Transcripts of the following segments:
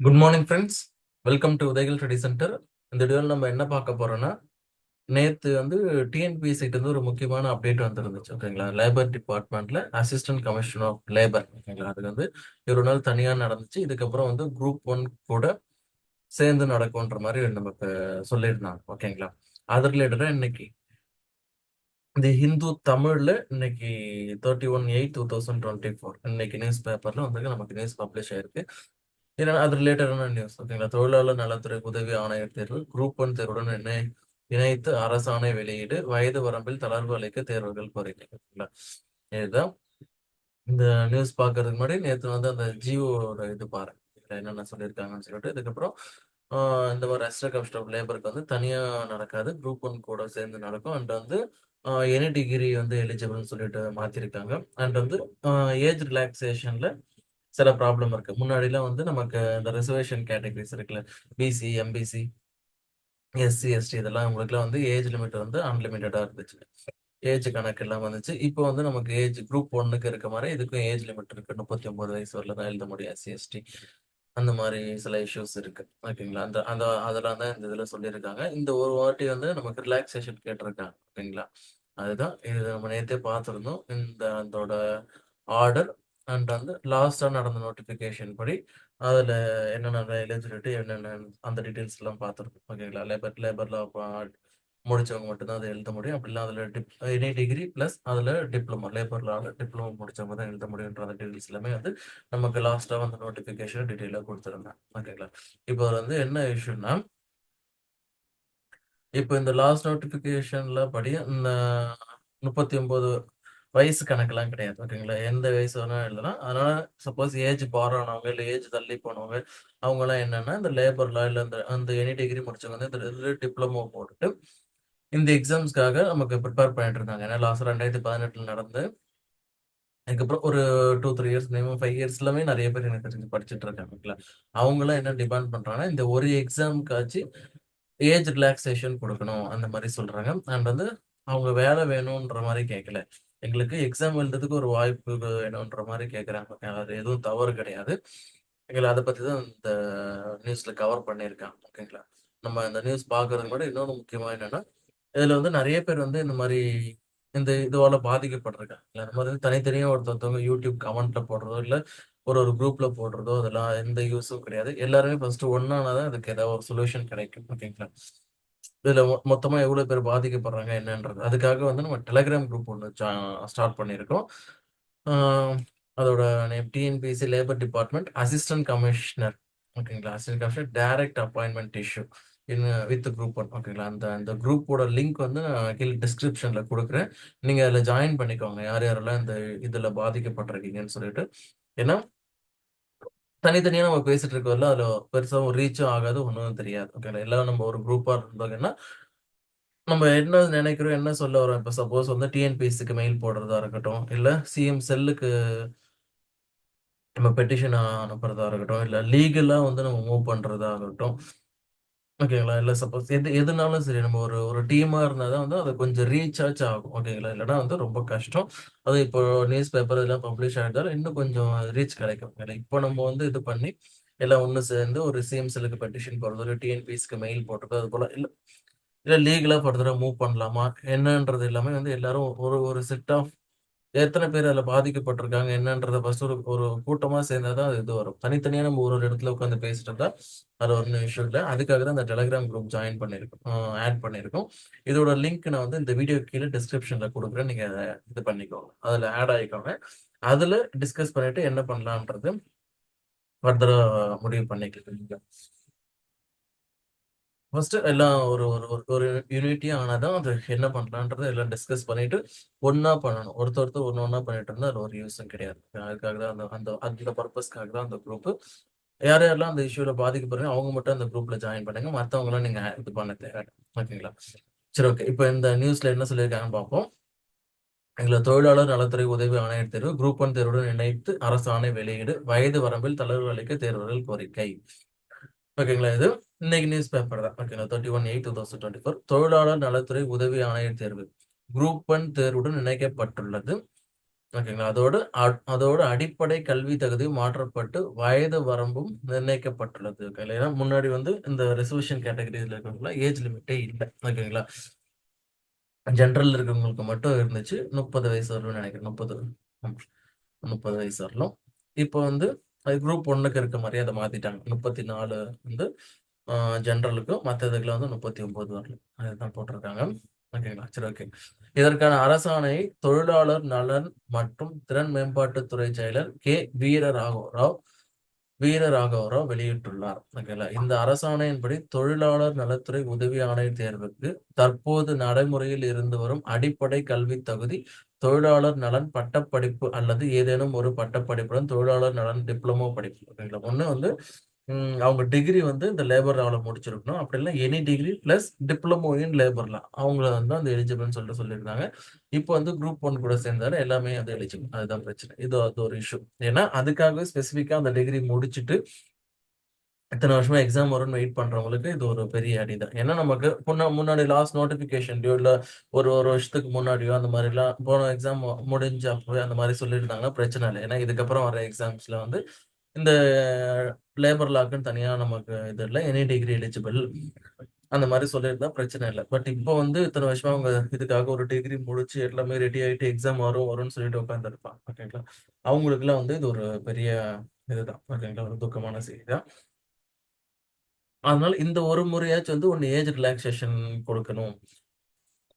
Good morning friends welcome to உதயகில் study centre இந்த டியூவில் நம்ம என்ன பார்க்க போறோம்னா நேற்று வந்து டிஎன்பிஎஸ்சிட்டு இருந்து ஒரு முக்கியமான அப்டேட் வந்துருந்துச்சு ஓகேங்களா லேபர் டிபார்ட்மெண்ட்ல அசிஸ்டன்ட் கமிஷன் ஆஃப் லேபர் ஓகேங்களா அது வந்து ஒரு நாள் தனியாக நடந்துச்சு. இதுக்கப்புறம் வந்து குரூப் ஒன் கூட சேர்ந்து நடக்கும்ன்ற மாதிரி நமக்கு சொல்லியிருந்தாங்க ஓகேங்களா அது ரிலேட்டடாக இன்னைக்கு இந்த ஹிந்து தமிழ்ல இன்னைக்கு thirty one eight two thousand twenty four இன்னைக்கு நியூஸ் பேப்பர்ல வந்து நமக்கு நியூஸ் பப்ளிஷ் ஆயிருக்கு. ஏன்னா அது ரிலேட்டடான நியூஸ் ஓகேங்களா தொழிலாளர் நலத்துறை உதவி ஆணையர் தேர்வு குரூப் ஒன் தேர்வுடன் இணை இணைத்து அரசாணை வெளியீடு வயது வரம்பில் தளர்வு அளிக்க தேர்வுகள் கோரிக்கை ஓகேங்களா இதுதான். இந்த நியூஸ் பார்க்கறதுக்கு முன்னாடி நேற்று வந்து அந்த ஜியோட இது பாருங்க. என்னென்ன சொல்லியிருக்காங்கன்னு சொல்லிட்டு இதுக்கப்புறம் இந்த மாதிரி ரெஸ்ட் கமிஷன் ஆஃப் லேபருக்கு வந்து தனியாக நடக்காது. குரூப் ஒன் கூட சேர்ந்து நடக்கும். அண்ட் வந்து எனி டிகிரி வந்து எலிஜிபிள்னு சொல்லிட்டு மாற்றிருக்காங்க அண்ட் வந்து ஏஜ் ரிலாக்ஸேஷனில் சில ப்ராப்ளம் இருக்கு. முன்னாடிலாம் வந்து நமக்கு இந்த ரிசர்வேஷன் கேட்டகரிஸ் இருக்குல்ல. பிசி எம்பிசி எஸ்சி எஸ்டி இதெல்லாம் உங்களுக்குலாம் வந்து ஏஜ் லிமிட் வந்து அன்லிமிட்டடா இருந்துச்சு. ஏஜ் கணக்கு எல்லாம் வந்துச்சு. இப்போ வந்து நமக்கு ஏஜ் குரூப் ஒன்னுக்கு இருக்க மாதிரி இதுக்கும் ஏஜ் லிமிட் இருக்கு. முப்பத்தி ஒன்பது வயசு வரல தான் எழுத முடியும் எஸ்சி எஸ்டி அந்த மாதிரி சில இஷ்யூஸ் இருக்கு. ஓகேங்களா? அந்த அந்த அதெல்லாம் தான் இந்த இதில் சொல்லியிருக்காங்க. இந்த ஒரு வாட்டி வந்து நமக்கு ரிலாக்ஸேஷன் கேட்டிருக்காங்க. ஓகேங்களா? அதுதான் இது நம்ம நேற்றே பார்த்துருந்தோம். இந்த அதோட ஆர்டர் வந்து லாஸ்ட்டாக நடந்த நோட்டிஃபிகேஷன் படி அதில் என்னென்ன எலிஜிபிலிட்டி என்னென்ன அந்த டீட்டெயில்ஸ் எல்லாம் பார்த்துருக்கோம். ஓகேங்களா லேபர் லேபரில் முடிச்சவங்க மட்டும்தான் அதை எழுத முடியும். அப்படிலாம் அதில் டிப் எனி டிகிரி ப்ளஸ் அதில் டிப்ளமோ லேபரில் டிப்ளமோ முடிச்சவங்க தான் எழுத முடியுன்ற அந்த டீட்டெயில்ஸ் எல்லாமே வந்து நமக்கு லாஸ்ட்டாக வந்து நோட்டிஃபிகேஷன் டீட்டெயிலாக கொடுத்துருந்தேன் ஓகேங்களா இப்போ வந்து என்ன இஷ்யூன்னா இப்போ இந்த லாஸ்ட் நோட்டிஃபிகேஷன்ல படி இந்த முப்பத்தி ஒன்பது வயசு கணக்கெல்லாம் கிடையாது. ஓகேங்களா? எந்த வயசு வேணா எழுதலாம். அதனால சப்போஸ் ஏஜ் பார் ஆனவங்க இல்லை ஏஜ் தள்ளி போனவங்க அவங்கெல்லாம் என்னன்னா இந்த லேபர்ல இல்லை அந்த அந்த எனி டிகிரி முடிச்சவங்க வந்து இந்த டிப்ளமோ போட்டுட்டு இந்த எக்ஸாம்ஸ்க்காக நமக்கு ப்ரிப்பேர் பண்ணிட்டு இருந்தாங்க. ஏன்னா லாஸ்ட் ரெண்டாயிரத்தி பதினெட்டுல நடந்து அதுக்கப்புறம் ஒரு two three years minimum five இயர்ஸ்லாமே நிறைய பேர் எனக்கு தெரிஞ்சு படிச்சுட்டு இருக்காங்க. அவங்களாம் என்ன டிமாண்ட் பண்றாங்கன்னா இந்த ஒரு எக்ஸாம்க்காச்சு ஏஜ் ரிலாக்ஸேஷன் கொடுக்கணும். அந்த மாதிரி சொல்றாங்க. அண்ட் வந்து அவங்க வேலை வேணும்ன்ற மாதிரி கேட்கல எங்களுக்கு எக்ஸாம் எழுதுறதுக்கு ஒரு வாய்ப்பு என்னன்ற மாதிரி கேட்குறாங்க அது எதுவும் தவறு கிடையாது. எங்களை அதை பற்றி தான் இந்த நியூஸில் கவர் பண்ணியிருக்காங்க. ஓகேங்களா நம்ம இந்த நியூஸ் பார்க்கறதுக்கு கூட இன்னொன்று முக்கியமாக என்னென்னா இதில் வந்து நிறைய பேர் வந்து இந்த மாதிரி இந்த இதுவால் பாதிக்கப்பட்டிருக்காங்க. இல்லை நம்ம வந்து தனித்தனியாக ஒருத்தவங்க யூடியூப் கமெண்ட்ல போடுறதோ இல்லை ஒரு ஒரு குரூப்ல போடுறதோ அதெல்லாம் எந்த யூஸும் கிடையாது. எல்லாருமே ஃபர்ஸ்ட் ஒன்னானதான் அதுக்கு ஏதாவது ஒரு சொல்யூஷன் கிடைக்கும். ஓகேங்களா இதுல மொத்தமா எவ்வளவு பேர் பாதிக்கப்படுறாங்க என்னன்றது. அதுக்காக வந்து நம்ம டெலகிராம் குரூப் ஒன்று ஸ்டார்ட் பண்ணியிருக்கோம். அதோட name TNPC labour department assistant commissioner ஓகேங்களா? Assistant commissioner direct appointment issue in with group one ஓகேங்களா? அந்த அந்த குரூப்போட லிங்க் வந்து நான் கீழே டிஸ்கிரிப்ஷனில் கொடுக்குறேன். நீங்கள் அதில் ஜாயின் பண்ணிக்கோங்க. யார் யாரெல்லாம் இந்த இதில் பாதிக்கப்பட்டிருக்கீங்கன்னு சொல்லிட்டு. ஏன்னா தனித்தனியா நம்ம பேசிட்டு இருக்கோம்ல அதுல பெருசா ஒரு ரீச்சும் ஆகாது ஒன்றும் தெரியாது. ஓகேங்களா எல்லாம் நம்ம ஒரு குரூப்பா இருந்தோம்னா நம்ம என்ன நினைக்கிறோம் என்ன சொல்ல வரோம்? இப்போ சப்போஸ் வந்து டிஎன்பிஎஸ்சிக்கு மெயில் போடுறதா இருக்கட்டும் இல்லை சிஎம் செல்லுக்கு நம்ம பெட்டிஷன் அனுப்புறதா இருக்கட்டும் இல்லை லீகலாக வந்து நம்ம மூவ் பண்ணுறதா இருக்கட்டும் ஓகேங்களா? இல்லை சப்போஸ் எது எதுனாலும் சரி நம்ம ஒரு ஒரு டீமாக இருந்தால் தான் வந்து அது கொஞ்சம் ரீசார்ஜ் ஆகும். ஓகேங்களா? இல்லைனா வந்து ரொம்ப கஷ்டம். அது இப்போ நியூஸ் பேப்பர் இதெல்லாம் பப்ளிஷ் ஆகிட்டாலும் இன்னும் கொஞ்சம் ரீச் கிடைக்கும். இல்லை இப்போ நம்ம வந்து இது பண்ணி எல்லாம் ஒன்று சேர்ந்து ஒரு சிஎம்சிலுக்கு பெட்டிஷன் போடுறது ஒரு டிஎன்பிஎஸ்க்கு மெயில் போடுறது அது போல் இல்லை இல்லை லீகலாக ஃபர்தராக மூவ் பண்ணலாமா? என்னன்றது எல்லாமே வந்து எல்லாரும் ஒரு ஒரு செட் ஆஃப் எத்தனை பேர் அதில் பாதிக்கப்பட்டிருக்காங்க என்னன்றத ஃபர்ஸ்ட் ஒரு ஒரு கூட்டமாக சேர்ந்தாதான் அது இது வரும். தனித்தனியாக நம்ம ஒரு ஒரு இடத்துல உட்காந்து பேசிட்டு இருந்தா அது ஒரு விஷயம் இல்லை. அதுக்காக தான் அந்த டெலிகிராம் குரூப் ஜாயின் பண்ணியிருக்கோம் ஆட் பண்ணியிருக்கோம் இதோட லிங்க் நான் வந்து இந்த வீடியோ கீழே டிஸ்கிரிப்ஷனில் கொடுக்குறேன். நீங்கள் அதை இது பண்ணிக்கோங்க. அதில் ஆட் ஆகிக்கோங்க அதில் டிஸ்கஸ் பண்ணிட்டு என்ன பண்ணலான்றது ஃபர்தராக முடிவு பண்ணிக்கலாம். ஃபர்ஸ்ட் எல்லாம் ஒரு ஒரு ஒரு யூனிட்டியா ஆனாதான் அது என்ன பண்ணலான்றதை எல்லாம் டிஸ்கஸ் பண்ணிட்டு ஒன்னா பண்ணணும். ஒருத்தர் ஒருத்தர் ஒன்று ஒன்றா பண்ணிட்டு இருந்தா அது ஒரு யூஸும் கிடையாது. அதுக்காக தான் அந்த அந்த அந்த பர்பஸ்க்காக தான் அந்த குரூப் யார் யாரெல்லாம் அந்த இஷ்யூல பாதிக்கப்படுறீங்க அவங்க மட்டும் அந்த குரூப்ல ஜாயின் பண்ணுங்க. மற்றவங்களாம் நீங்க இது பண்ண தேவை ஓகேங்களா? சரி ஓகே இப்போ இந்த நியூஸ்ல என்ன சொல்லியிருக்காங்கன்னு பார்ப்போம். எங்களை தொழிலாளர் நலத்துறை உதவி ஆணையர் தேர்வு குரூப் ஒன் தேர்வுடன் இணைத்து அரசாணை வெளியீடு வயது வரம்பில் தளர்வு அளிக்க தேர்வுகள் கோரிக்கை. ஓகேங்களா இது இன்னைக்கு நியூஸ் பேப்பர் தான் ஓகேங்களா thirty one eight two thousand twenty four தொழிலாளர் நலத்துறை உதவி ஆணையர் தேர்வு குரூப் ஒன் தேர்வுடன் இணைக்கப்பட்டுள்ளது ஓகேங்களா. அதோடு அதோடு அடிப்படை கல்வி தகுதியும் மாற்றப்பட்டு, வயது வரம்பும் நிர்ணயிக்கப்பட்டுள்ளது. ஓகேங்களா. ஏன்னா முன்னாடி வந்து இந்த ரிசர்வேஷன் கேட்டகரில இருக்கிறவங்களா ஏஜ் லிமிட்டே இல்லை ஓகேங்களா. ஜென்ரல் இருக்கிறவங்களுக்கு மட்டும் இருந்துச்சு. 30 வயசு வரலும் நினைக்கிறேன் முப்பது முப்பது வயசு வரலும். இப்போ வந்து அது குரூப் ஒன்றுக்கு இருக்க மாதிரி அதை மாற்றிட்டாங்க மாத்திட்டாங்க. 34 வந்து ஜென்ரலுக்கும் ஜெனரலுக்கும், மத்த இதுக்கெல்லாம் வந்து 39 வரலும். அதுதான் போட்டிருக்காங்க. ஓகேங்களா. சரி ஓகே. இதற்கான அரசாணை தொழிலாளர் நலன் மற்றும் திறன் மேம்பாட்டுத்துறை செயலர் கே. வீர ராகவராவ் வீர ராகவராவ் வெளியிட்டுள்ளார். ஓகேங்களா. இந்த அரசாணையின்படி தொழிலாளர் நலத்துறை உதவி ஆணையர் தேர்வுக்கு தற்போது நடைமுறையில் இருந்து வரும் அடிப்படை கல்வி தகுதி தொழிலாளர் நலன் பட்டப்படிப்பு அல்லது ஏதேனும் ஒரு பட்டப்படிப்புடன் தொழிலாளர் நலன் டிப்ளமோ படிப்பு. ஓகேங்களா. ஒன்று வந்து அவங்க டிகிரி வந்து இந்த லேபர் அவளை முடிச்சிருக்கணும். அப்படி இல்லை any degree plus diploma in labour law. அவங்கள வந்து அந்த எலிஜிபிள்னு சொல்லிட்டு சொல்லியிருந்தாங்க. இப்போ வந்து குரூப் ஒன் கூட சேர்ந்தார் எல்லாமே அது எலிஜிபிள். அதுதான் பிரச்சனை. இது அது ஒரு இஷ்யூ. ஏன்னா அதுக்காகவே ஸ்பெசிஃபிக்காக அந்த டிகிரி முடிச்சுட்டு இத்தனை வருஷமா எக்ஸாம் வரும்னு வெயிட் பண்றவங்களுக்கு இது ஒரு பெரிய அடி தான். ஏன்னா நமக்கு முன்ன முன்னாடி லாஸ்ட் நோட்டிஃபிகேஷன்லயோ இல்ல ஒரு ஒரு வருஷத்துக்கு முன்னாடியோ அந்த மாரிலாம் போன எக்ஸாம் முடிஞ்ச அப்பவே அந்த மாதிரி சொல்லியிருந்தாங்கன்னா பிரச்சனை இல்லை ஏன்னா இதுக்கப்புறம் வர எக்ஸாம்ஸ்ல வந்து இந்த லேபர் லாக்குன்னு தனியா நமக்கு இது இல்ல. எனி டிகிரி எலிஜிபிள் அந்த மாதிரி சொல்லியிருந்தா பிரச்சனை இல்லை பட் இப்போ வந்து இத்தனை வருஷமா அவங்க இதுக்காக ஒரு டிகிரி முடிச்சு எல்லாமே ரெடி ஆயிட்டு எக்ஸாம் வரும் வரும்னு சொல்லிட்டு உட்காந்துருப்பாங்க ஓகேங்களா. அவங்களுக்குலாம் வந்து இது ஒரு பெரிய இதுதான். ஓகேங்களா. ஒரு துக்கமான செய்தி தான். அதனால இந்த ஒரு முறையாச்சும் வந்து ஒன்று ஏஜ் ரிலாக்ஸேஷன் கொடுக்கணும்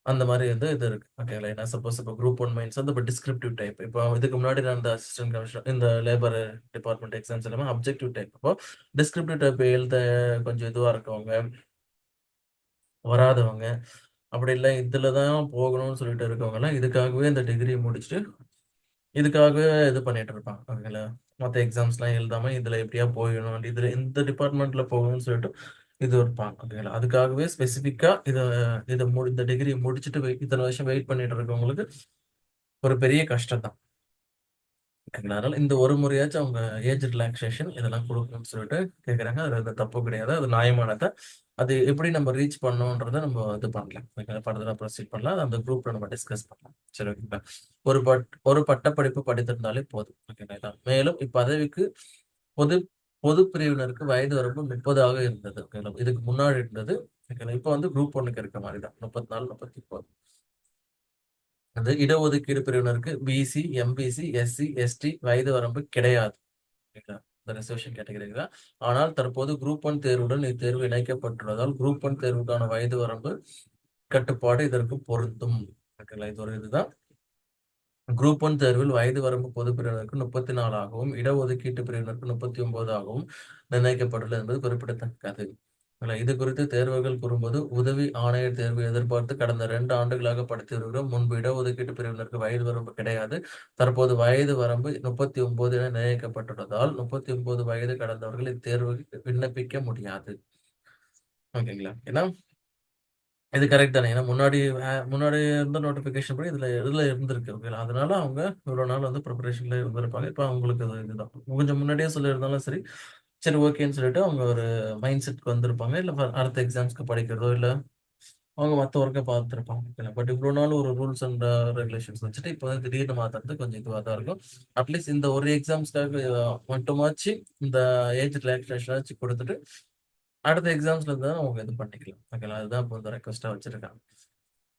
அந்த மாதிரி வந்து இது இருக்கு. ஓகேங்களா. ஏன்னா சப்போஸ் இப்போ குரூப் ஒன் மைண்ட்ஸ் வந்து இப்போ டிஸ்கிரிப்டிவ் டைப். இப்போ இதுக்கு முன்னாடி நான் இந்த அசிஸ்டன்ட் கமிஷனர் இந்த லேபர் டிபார்ட்மெண்ட் எக்ஸாம்ஸ் எல்லாமே அப்ஜெக்டிவ் டைப். இப்போ டிஸ்கிரிப்டிவ் டைப் எழுத கொஞ்சம் இதுவாக இருக்கவங்க வராதவங்க, அப்படி இல்லை இதில் தான் போகணும்னு சொல்லிட்டு இருக்கவங்கலாம் இதுக்காகவே இந்த டிகிரி முடிச்சுட்டு, இதுக்காகவே இது பண்ணிட்டு இருப்பாங்க. ஓகேங்களா. மற்ற எக்ஸாம்ஸ்லாம் எழுதாம இதில் எப்படியா போயிடணும். இதில் இந்த டிபார்ட்மெண்ட்டில் போகணும்னு சொல்லிட்டு இது இருப்பாங்க. ஓகேங்களா. அதுக்காகவே ஸ்பெசிஃபிக்காக இதை இதை மு இந்த டிகிரி முடிச்சுட்டு வெயிட் இத்தனை வருஷம் வெயிட் பண்ணிட்டு இருக்கவங்களுக்கு ஒரு பெரிய கஷ்டம் தான். ஓகேங்களா. அதனால இந்த ஒரு முறையாச்சும் அவங்க ஏஜ் ரிலாக்ஸேஷன் இதெல்லாம் கொடுக்கணும்னு சொல்லிட்டு கேட்குறாங்க அது அது தப்பு கிடையாது. அது நியாயமானதை அது எப்படி நம்ம ரீச் பண்ணோன்றதை நம்ம இது பண்ணலாம். ஓகேங்களா. ப்ரொசீட் பண்ணலாம். அந்த குரூப்பில் நம்ம டிஸ்கஸ் பண்ணலாம். சரி ஓகேங்களா. ஒரு பட் ஒரு பட்டப்படிப்பு படித்திருந்தாலே போதும். ஓகேங்களா. மேலும் இப்பதவிக்கு பொது பொது பிரிவினருக்கு வயது வரம்பு முப்பதாக இருந்தது. ஓகேங்களா. இதுக்கு முன்னாடி இருந்தது. ஓகேங்களா. இப்ப வந்து குரூப் 1க்கு இருக்க மாதிரி தான். 34, 39. அது இடஒதுக்கீடு பிரிவினருக்கு பிசி, எம்பிசி, எஸ்சி, எஸ்டி வயது வரம்பு கிடையாது. ஓகேங்களா. இந்த ரிசர்வேஷன் கேட்டகரி தான். ஆனால் தற்போது குரூப் ஒன் தேர்வுடன் இத்தேர்வு இணைக்கப்பட்டுள்ளதால் குரூப் ஒன் தேர்வுக்கான வயது வரம்பு கட்டுப்பாடு இதற்கு பொருந்தும். ஓகேங்களா. இது ஒரு இதுதான். குரூப் ஒன் தேர்வில் வயது வரம்பு பொது பிரிவினருக்கு முப்பத்தி நாலாகவும் இடஒதுக்கீட்டு பிரிவினருக்கு 39 ஆகவும் நிர்ணயிக்கப்பட்டுள்ளது என்பது குறிப்பிடத்தக்கது. இது குறித்து தேர்வுகள் கூறும்போது, உதவி ஆணையர் தேர்வு எதிர்பார்த்து கடந்த இரண்டு ஆண்டுகளாக படித்து வருகிறோம். முன்பு இடஒதுக்கீட்டு பிரிவினருக்கு வயது வரம்பு கிடையாது. தற்போது வயது வரம்பு 39 என நிர்ணயிக்கப்பட்டுள்ளதால் 39 வயது கடந்தவர்கள் இத்தேர்வுக்கு விண்ணப்பிக்க முடியாது. ஓகேங்களா. ஏன்னா இது கரெக்ட் தானே. ஏன்னா முன்னாடி முன்னாடி இருந்த நோட்டிஃபிகேஷன் படி இதில் இதில் இருந்திருக்கு. ஓகேங்களா. அதனால அவங்க இவ்வளோ நாள் வந்து ப்ரிப்பரேஷனில் இருந்திருப்பாங்க. இப்போ அவங்களுக்கு அது இதுதான். கொஞ்சம் முன்னாடியே சொல்லியிருந்தாலும் சரி, சரி ஓகேன்னு சொல்லிட்டு அவங்க ஒரு மைண்ட் செட்க்கு வந்திருப்பாங்க. இல்லை அடுத்த எக்ஸாம்ஸ்க்கு படிக்கிறதோ, இல்லை அவங்க மற்ற ஒர்க்கை பார்த்துருப்பாங்க ஓகேங்களா. பட் இவ்வளோ நாள் ஒரு ரூல்ஸ் அண்ட் ரெகுலேஷன்ஸ் வச்சுட்டு இப்போ வந்து திடீர்னு மாத்துறது கொஞ்சம் இதுவாக தான் இருக்கும். அட்லீஸ்ட் இந்த ஒரு எக்ஸாம்ஸ்க்காக மட்டுமாச்சு இந்த ஏஜ் ரிலாக்ஸேஷனாச்சு கொடுத்துட்டு அடுத்த எக்ஸாம்ஸ்ல இருந்தா அவங்க இது பண்ணிக்கலாம். ஓகேங்களா. அதுதான் இப்போ வந்து ரெக்வெஸ்ட்டா வச்சிருக்காங்க.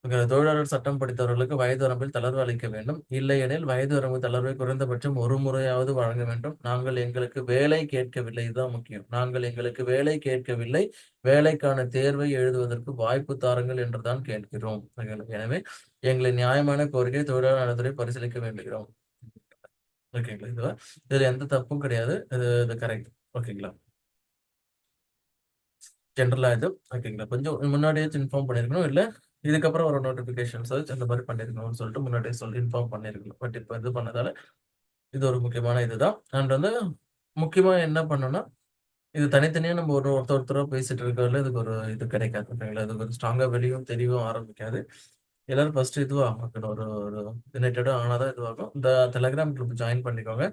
ஓகே. தொழிலாளர் சட்டம் படித்தவர்களுக்கு வயது வரம்பில் தளர்வு அளிக்க வேண்டும். இல்லையெனில் வயது வரம்பு தளர்வை குறைந்தபட்சம் ஒரு முறையாவது வழங்க வேண்டும். நாங்கள் எங்களுக்கு வேலை கேட்கவில்லை. இதுதான் முக்கியம். நாங்கள் எங்களுக்கு வேலை கேட்கவில்லை. வேலைக்கான தேர்வை எழுதுவதற்கு வாய்ப்பு தாருங்கள் என்றுதான் கேட்கிறோம். எனவே எங்களின் நியாயமான கோரிக்கையை தொழிலாளர் நலத்துறை பரிசீலிக்க வேண்டுகிறோம். ஓகேங்களா. இதுவா இதுல எந்த தப்பும் கிடையாது. இது இது கரெக்ட். ஓகேங்களா. ஜென்ரலாக இது. ஓகேங்களா. கொஞ்சம் முன்னாடியே இன்ஃபார்ம் பண்ணியிருக்கணும். இல்லை இதுக்கப்புறம் ஒரு நோட்டிஃபிகேஷன்ஸ் வச்சு அந்த மாதிரி பண்ணியிருக்கணும்னு சொல்லிட்டு முன்னாடியே சொல்லி இன்ஃபார்ம் பண்ணியிருக்கணும். பட் இப்போ இது பண்ணதால இது ஒரு முக்கியமான இதுதான். அண்ட் வந்து முக்கியமாக என்ன பண்ணணும்னா, இது தனித்தனியாக நம்ம ஒரு ஒருத்தர் ஒருத்தராக பேசிட்டு இருக்கிறதுல இதுக்கு ஒரு இது கிடைக்காது. ஓகேங்களா. இது ஒரு ஸ்ட்ராங்காக வெளியும் தெரியவும் ஆரம்பிக்காது. எல்லாரும் ஃபர்ஸ்ட் இதுவாகணும். ஒரு ஒரு யுனைட்டடா ஆனால் தான் இதுவாகும். இந்த டெலகிராம் குரூப் ஜாயின் பண்ணிக்கோங்க.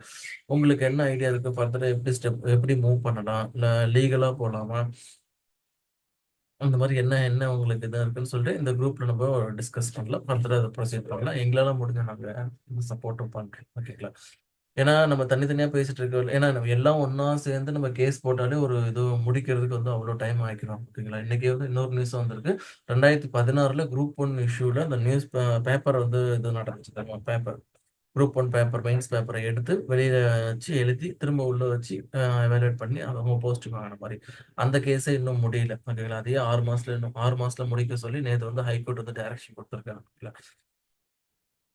உங்களுக்கு என்ன ஐடியா இருக்குது ஃபர்தராக எப்படி ஸ்டெப் எப்படி மூவ் பண்ணலாம்? இல்லை லீகலாக போகலாமா அந்த மாதிரி என்ன என்ன உங்களுக்கு இதாக இருக்குன்னு சொல்லிட்டு இந்த குரூப்ல நம்ம டிஸ்கஸ் பண்ணலாம். ஃபர்தராக அதை ப்ரொசீட் பண்ணலாம். எங்களால முடிஞ்ச நாங்கள் சப்போர்ட்டும் பண்ணுறோம் ஓகேங்களா? ஏன்னா நம்ம தனித்தனியா பேசிட்டு இருக்க ஏன்னா நம்ம எல்லாம் ஒன்றா சேர்ந்து நம்ம கேஸ் போட்டாலே ஒரு இது முடிக்கிறதுக்கு வந்து அவ்வளோ டைம் ஆகிக்கிறோம் ஓகேங்களா? இன்னைக்கு வந்து இன்னொரு நியூஸ் வந்திருக்கு. 2016ல குரூப் ஒன் இஷ்யூல அந்த நியூஸ் பேப்பர் வந்து இது நடந்துச்சு paper. Group one paper, mains பேப்பரை எடுத்து வெளியில வச்சு எழுதி, திரும்ப உள்ள வச்சு எவாலுவேட் பண்ணி அவங்க போஸ்டிங் வாங்கின மாதிரி அந்த கேஸே இன்னும் முடியல. ஓகேங்களா? அதையே ஆறு மாசத்துல இன்னும் ஆறு மாசத்துல முடிக்க சொல்லி நேற்று வந்து ஹைகோர்ட் வந்து டைரக்ஷன் கொடுத்துருக்காங்க ஓகேங்களா?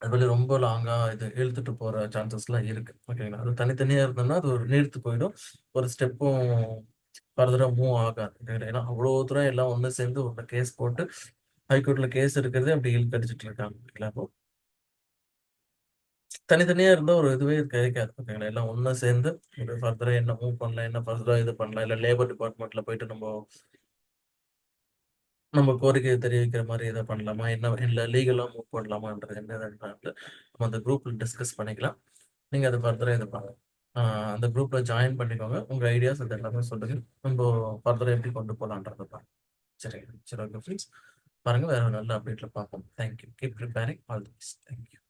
அது ரொம்ப லாங்கா இது இழுத்துட்டு போற சான்சஸ்லாம் இருக்கு. ஓகேங்களா? அது தனித்தனியா இருந்தோம்னா, அது ஒரு நீர்த்து போயிடும். ஒரு ஸ்டெப்பும் ஃபர்தராக மூவ் ஆகாது. ஏன்னா அவ்வளோ தூரம் எல்லாம் ஒன்று சேர்ந்து ஒரு கேஸ் போட்டு ஹைகோர்ட்டில் கேஸ் இருக்கிறதே அப்படி இழுக்கடிச்சிட்டு இருக்காங்க. ஓகேங்களா? அப்போ தனித்தனியா இருந்தா ஒரு இதுவே கிடைக்காது. ஓகேங்களா? எல்லாம் ஒண்ணா சேர்ந்து ஒரு ஃபர்தரா என்ன மூவ் பண்ணலாம், என்ன ஃபர்தரா இது பண்ணலாம், இல்ல லேபர் டிபார்ட்மெண்ட்ல போயிட்டு நம்ம நம்ம கோரிக்கையை தெரிவிக்கிற மாதிரி இதை பண்ணலாமா? என்ன இல்ல லீகலா மூவ் பண்ணலாமான்றது என்ன நம்ம அந்த குரூப்ல டிஸ்கஸ் பண்ணிக்கலாம். நீங்க அதை ஃபர்தரா இது பாருங்க அந்த குரூப்ல ஜாயின் பண்ணிக்கோங்க. உங்க ஐடியாஸ் அது எல்லாமே சொல்லுங்க. நம்ம ஃபர்தரா எப்படி கொண்டு போகலான்றதை பாருங்க. சரி சரி ஓகே ஃப்ரெண்ட்ஸ். பாருங்க வேற ஒரு நல்ல அப்டேட்ல பார்ப்போம். Thank you. Keep preparing all the best. Thank you.